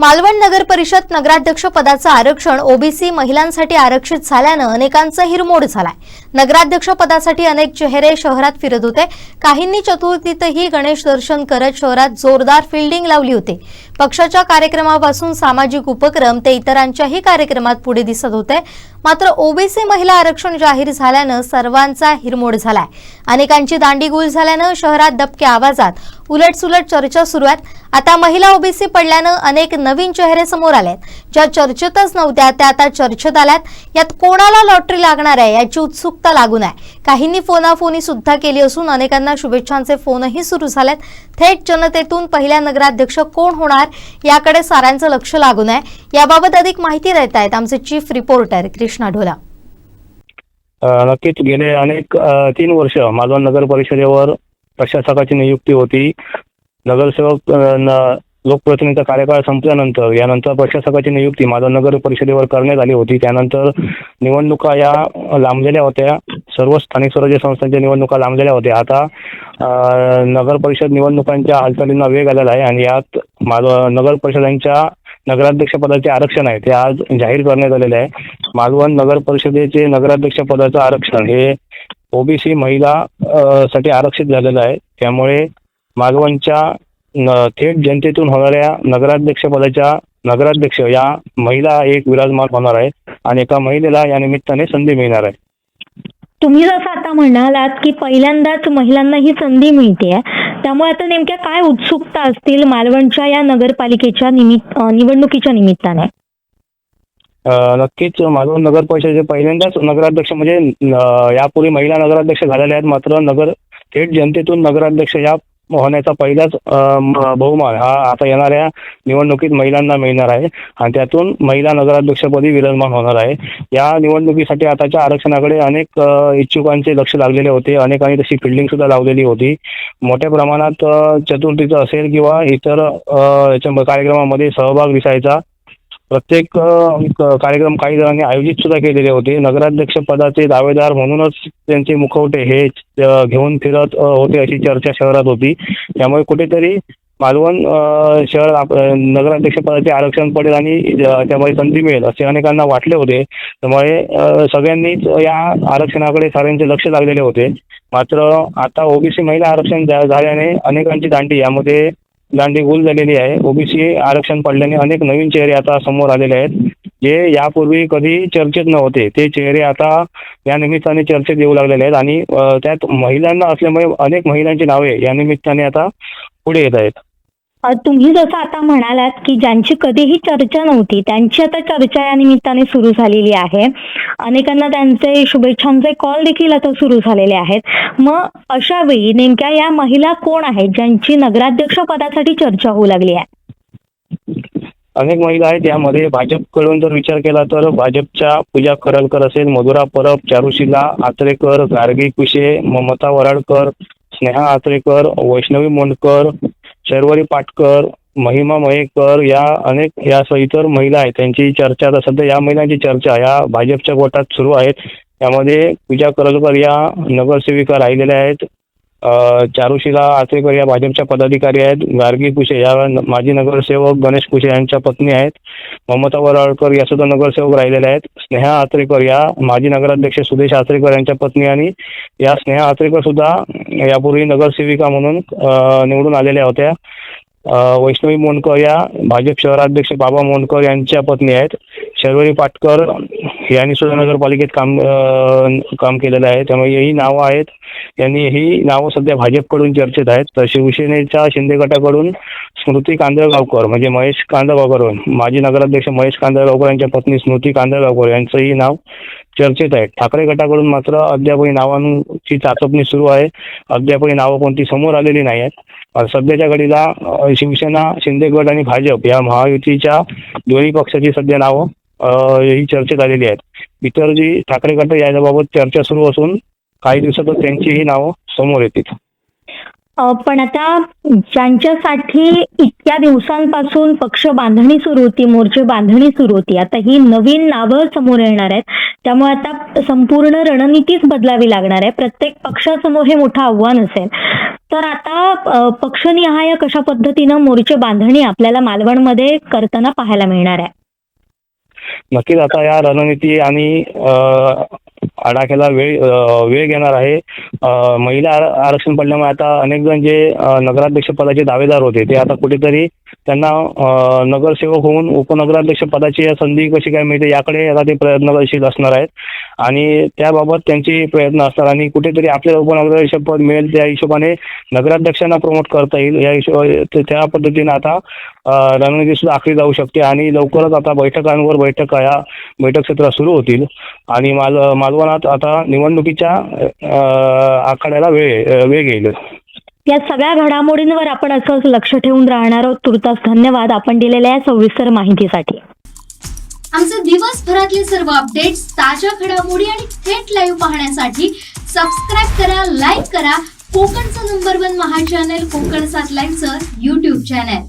मालवण नगर परिषद नगराध्यक्ष पदाचं आरक्षण ओबीसी महिलांसाठी आरक्षित झाल्यानं अनेकांचा हिरमोड झालाय. नगराध्यक्ष पदासाठी अनेक चेहरे शहरात फिरत होते. काहींनी चतुर्थीतही गणेश दर्शन करत शहरात जोरदार फिल्डिंग लावली होती. पक्षाच्या कार्यक्रमापासून सामाजिक उपक्रम ते इतरांच्याही कार्यक्रमात पुढे दिसत होते. मात्र ओबीसी महिला आरक्षण जाहीर झाल्यानं सर्वांचा हिरमोड झालाय. अनेकांची दांडीगुल झाल्यानं शहरात दबक्या आवाजात उलटसुलट चर्चा सुरू आहेत. आता महिला ओबीसी पडल्यानं अनेक नवीन चेहरे समोर आले ज्या चर्चेतच नव्हत्या त्या आता चर्चेत आल्यात. यात कोणाला लॉटरी लागणार आहे याची उत्सुकता लागून आहे. काहींनी फोनाफोनी सुद्धा केली असून अनेकांना शुभेच्छांचे फोनही सुरू झालेत. थेट जनतेतून पहिल्या नगराध्यक्ष कोण होणार याकडे साऱ्यांचं लक्ष लागून आहे. याबाबत अधिक माहिती देत आहेत आमचे चीफ रिपोर्टर कृष्णा ढोला. नक्कीच गेले अनेक तीन वर्ष मालवण नगर परिषदेवर प्रशासकाची नियुक्ती होती. नगरसेवक लोकप्रतिनिधीचा कार्यकाळ संपल्यानंतर यानंतर प्रशासकाची नियुक्ती मालवण नगर परिषदेवर करण्यात आली होती. त्यानंतर निवडणुका या लांबलेल्या होत्या. सर्व स्थानिक स्वराज्य संस्थांच्या निवडणुका लांबलेल्या होत्या. आता नगर परिषद निवडणुकांच्या हालचालींना वेग आलेला आहे आणि यात माझं नगर परिषदांच्या नगराध्यक्ष पदाचे आरक्षण आहे. ते आज जाहीर करण्यात आलेले आहे. मालवण नगर परिषदेचे नगराध्यक्ष पदाचं आरक्षण हे ओबीसी महिला साठी आरक्षित झालेलं आहे. त्यामुळे मालवणच्या थेट जनतेतून होणाऱ्या नगराध्यक्ष पदाच्या नगराध्यक्ष या महिला एक विराजमान होणार आहे आणि एका महिलेला या निमित्ताने संधी मिळणार आहे. तुम्ही जसं आता म्हणालात की पहिल्यांदाच महिलांना ही संधी मिळते त्यामुळे आता नेमक्या काय उत्सुकता असतील मालवणच्या या नगरपालिकेच्या निमित्त निवडणुकीच्या निमित्ताने? नक्कीच मालवण नगर परिषदेचे पहिल्यांदाच नगराध्यक्ष म्हणजे यापूर्वी महिला नगराध्यक्ष झालेल्या आहेत मात्र नगर थेट जनतेतून नगराध्यक्ष या होण्याचा पहिलाच बहुमान हा आता येणाऱ्या निवडणुकीत महिलांना मिळणार आहे. आणि त्यातून महिला नगराध्यक्षपदी विराजमान होणार आहे. या निवडणुकीसाठी आताच्या आरक्षणाकडे अनेक इच्छुकांचे लक्ष लागलेले होते. अनेकांनी तशी फिल्डिंग सुद्धा लावलेली होती. मोठ्या प्रमाणात चतुर्थीचं असेल किंवा इतर याच्या कार्यक्रमामध्ये सहभाग दिसायचा. प्रत्येक कार्यक्रम काही जणांनी आयोजित सुद्धा केलेले होते. नगराध्यक्ष पदाचे दावेदार म्हणूनच त्यांचे मुखवटे हे घेऊन फिरत होते अशी चर्चा शहरात होती. त्यामुळे कुठेतरी मालवण शहर नगराध्यक्ष पदाचे आरक्षण पडेल आणि त्यामुळे त्यामध्ये संधी मिळेल असे अनेकांना वाटले होते. त्यामुळे सगळ्यांनीच या आरक्षणाकडे साऱ्यांचे लक्ष लागलेले होते. मात्र आता ओबीसी महिला आरक्षण झाल्याने अनेकांची दांडी यामध्ये दांडीगुल झालेली आहे. ओबीसी आरक्षण पडल्याने अनेक नवीन चेहरे आता समोर आलेले आहेत. जे यापूर्वी कधी चर्चेत नव्हते. ते चेहरे आता या निमित्ताने चर्चेत येऊ लागलेले आहेत आणि त्यात महिलांना असल्यामुळे अनेक महिलांची नावे या निमित्ताने आता पुढे येत आहेत. तुम्ही जसं आता म्हणालात की ज्यांची कधीही चर्चा नव्हती त्यांची आता चर्चा या निमित्ताने सुरू झालेली आहे. अनेकांना त्यांचे शुभेच्छांचे कॉल देखील आता सुरू झालेले आहेत. मग अशा वेळी नेमक्या या महिला कोण आहेत ज्यांची नगराध्यक्ष पदासाठी चर्चा होऊ लागली आहे? अनेक महिला आहेत. यामध्ये भाजपकडून जर विचार केला तर भाजपच्या पूजा करलकर असेल मधुरा परब चारुशिला आत्रेकर गार्गी कुशे ममता वराडकर स्नेहा आत्रेकर वैष्णवी मोंडकर शर्वरी पाटकर महिमा मयेकर या अनेक या इतर महिला आहेत. त्यांची चर्चा आता सध्या या महिलांची चर्चा या भाजपच्या गोटात सुरू आहेत. त्यामध्ये पूजा करलकर या नगरसेविका राहिलेल्या आहेत. चारुशिला आचरेकर या भाजपच्या पदाधिकारी आहेत. गार्गी कुशे या माजी नगरसेवक गणेश कुशे यांच्या पत्नी आहेत. ममता वराळकर या सुद्धा नगरसेवक राहिलेल्या आहेत. स्नेहा आचरेकर या माजी नगराध्यक्ष सुदेश आचरेकर यांच्या पत्नी आणि या स्नेहा आचरेकर सुद्धा यापूर्वी नगरसेविका म्हणून निवडून आलेल्या होत्या. वैष्णवी मोनकर या भाजप शहराध्यक्ष बाबा मोनकर यांच्या पत्नी आहेत. शर्वरी पाटकर यांनी सुद्धा नगरपालिकेत काम काम केलेलं आहे. त्यामुळे ही नावं आहेत. यांनी ही नावं सध्या भाजपकडून चर्चेत आहेत. तर शिवसेनेच्या शिंदे गटाकडून स्मृती कांदळगावकर म्हणजे महेश कांदळगावकर माजी नगराध्यक्ष महेश कांदळगावकर यांच्या पत्नी स्मृती कांदळगावकर यांचंही नाव चर्चेत आहे ठाकरे गटाकडून मात्र अद्यापही नावांची चाचपणी सुरू आहे. अद्यापही नावं कोणती समोर आलेली नाही आहेत. सध्याच्या घडीला शिवसेना शिंदे गट आणि भाजप या महायुतीच्या दोन्ही पक्षाची सध्या नावं ही चर्चेत आलेली आहेत. इतर जी ठाकरे गट याबाबत चर्चा सुरू असून काही दिवसातच त्यांचीही नावं समोर येतील. पण आता ज्यांच्यासाठी इतक्या दिवसांपासून पक्ष बांधणी सुरू होती मोर्चे बांधणी सुरू होती आता ही नवीन नावं समोर येणार आहेत. त्यामुळे आता संपूर्ण रणनीतीच बदलावी लागणार आहे. प्रत्येक पक्षासमोर हे मोठं आव्हान असेल. तर आता पक्षनिहाय कशा पद्धतीनं मोर्चे बांधणी आपल्याला मालवणमध्ये करताना पाहायला मिळणार आहे? नक्कीच आता या रणनीती आणि आडाख्याला वेळ वेळ घेणार आहे. महिला आरक्षण पडल्यामुळे आता अनेक जण जे नगराध्यक्ष पदाचे दावेदार होते ते आता कुठेतरी त्यांना नगरसेवक होऊन उपनगराध्यक्ष पदाची या संधी कशी काय मिळते याकडे आता ते प्रयत्नशील असणार आहेत. आणि त्याबाबत त्यांचे प्रयत्न असणार आणि कुठेतरी आपल्याला उपनगराध्यक्ष पद मिळेल त्या हिशोबाने नगराध्यक्षांना प्रमोट करता येईल. या हिशोब त्या पद्धतीने आता रणनीती सुद्धा आखली जाऊ शकते आणि लवकरच आता बैठकांवर बैठक या बैठक क्षेत्रात सुरू होतील. आणि माल मालवणात आता निवडणुकीच्या आखाड्याला वेळ वेग येईल. या सगळ्या घडामोडींवर आपण असंच लक्ष ठेवून राहणार आहोत. तुर्तास धन्यवाद. आपण दिलेल्या या सविस्तर माहितीसाठी. आमचे दिवसभरातले सर्व अपडेट्स ताज्या घडामोडी आणि थेट लाईव्ह पाहण्यासाठी सबस्क्राईब करा लाईक करा. कोकणचं नंबर वन महा चॅनल कोकण सात लाईव्हचं युट्यूब चॅनल